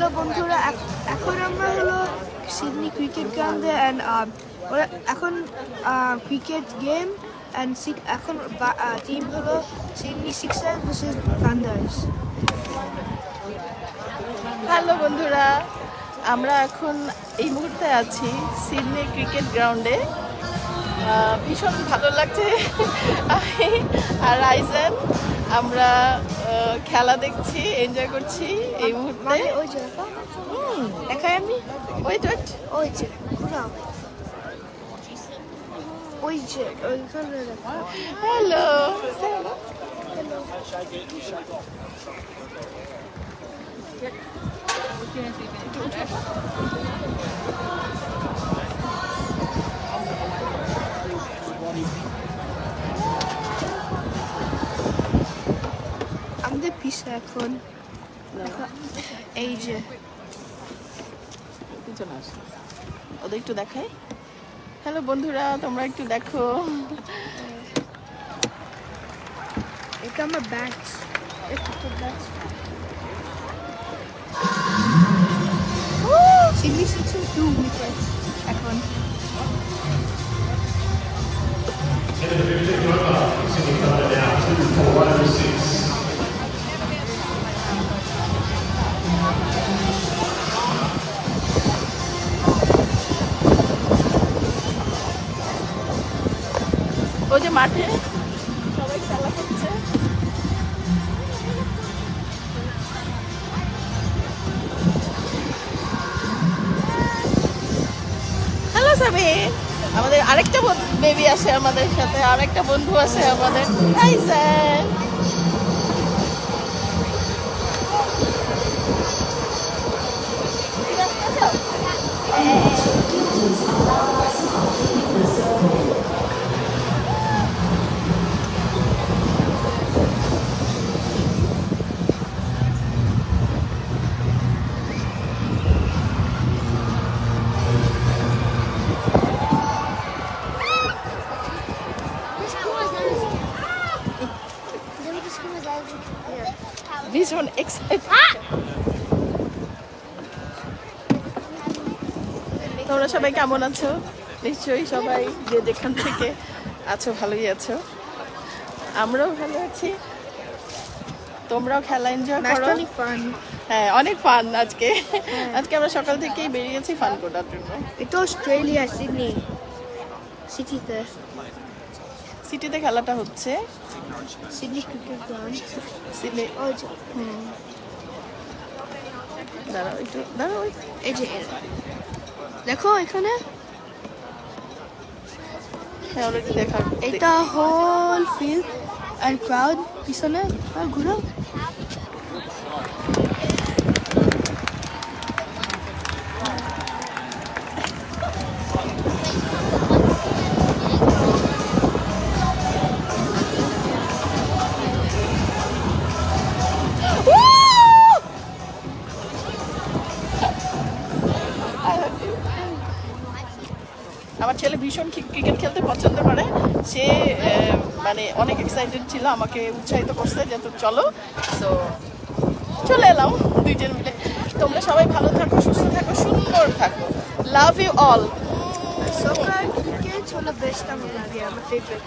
Hello বন্ধুরা এখন আমরা হলো সিডনি ক্রিকেট গ্রাউন্ডে অ্যান্ড এখন ক্রিকেট গেম অ্যান্ড এখন টিম হলো Sydney Sixers versus Thunders hello বন্ধুরা, আমরা এখন এই মুহূর্তে আছি সিডনি ক্রিকেট গ্রাউন্ডে। ভীষণ ভালো লাগছে। আর আইজেন আমরা খেলা দেখছি এনজয় করছি এই মুহূর্তে। মানে ওই যে দেখাই আমি। ওয়েট ওয়েট ওই যে ওই যে দেখো হ্যালো পিসে এখন দেখো এই যে পিছনে আসো। ওদের একটু দেখাই। হ্যালো বন্ধুরা তোমরা একটু দেখো। এটা আমার ব্যাচ সিডনি সিক্সার্স টু এখন। ওই যে মাঠে সবাই খেলা করছে। হ্যালো সাবি আমাদের আরেকটা বেবি আছে আমাদের সাথে, আরেকটা বন্ধু আছে আমাদের। ভীষণ এক্সাইটেড তোমরা সবাই কেমন আছো? নিশ্চয়ই সবাই যে যেখান থেকে আছো ভালোই আছো। আমরাও ভালো আছি। তোমরাও খেলা এনজয় করো। হ্যাঁ অনেক ফান আজকে। আজকে আমরা সকাল থেকেই বেরিয়েছি ফান করার জন্য। এটা অস্ট্রেলিয়া সিডনি সিটিতে। সিটিতে খেলাটা হচ্ছে। Sydney cricket ground. সিলে ওই দাঁড়াও একটু দাঁড়াও এই যে দেখো এখানে। হ্যাঁ অলরেডি দেখা এটা হল ফিল্ড আর ক্রাউড পিছনে। আর ঘুরো। ভীষণ ক্রিকেট খেলতে পছন্দ করে। সে মানে অনেক এক্সাইটেড ছিল আমাকে উৎসাহিত করছে যে তো চলো। তো চলে এলাম দুইজন মিলে। তোমরা সবাই ভালো থাকো সুস্থ থাকো সুন্দর থাকো। Love you all soccer cricket হলো বেস্ট আমার লাগে আমার ফেভারিট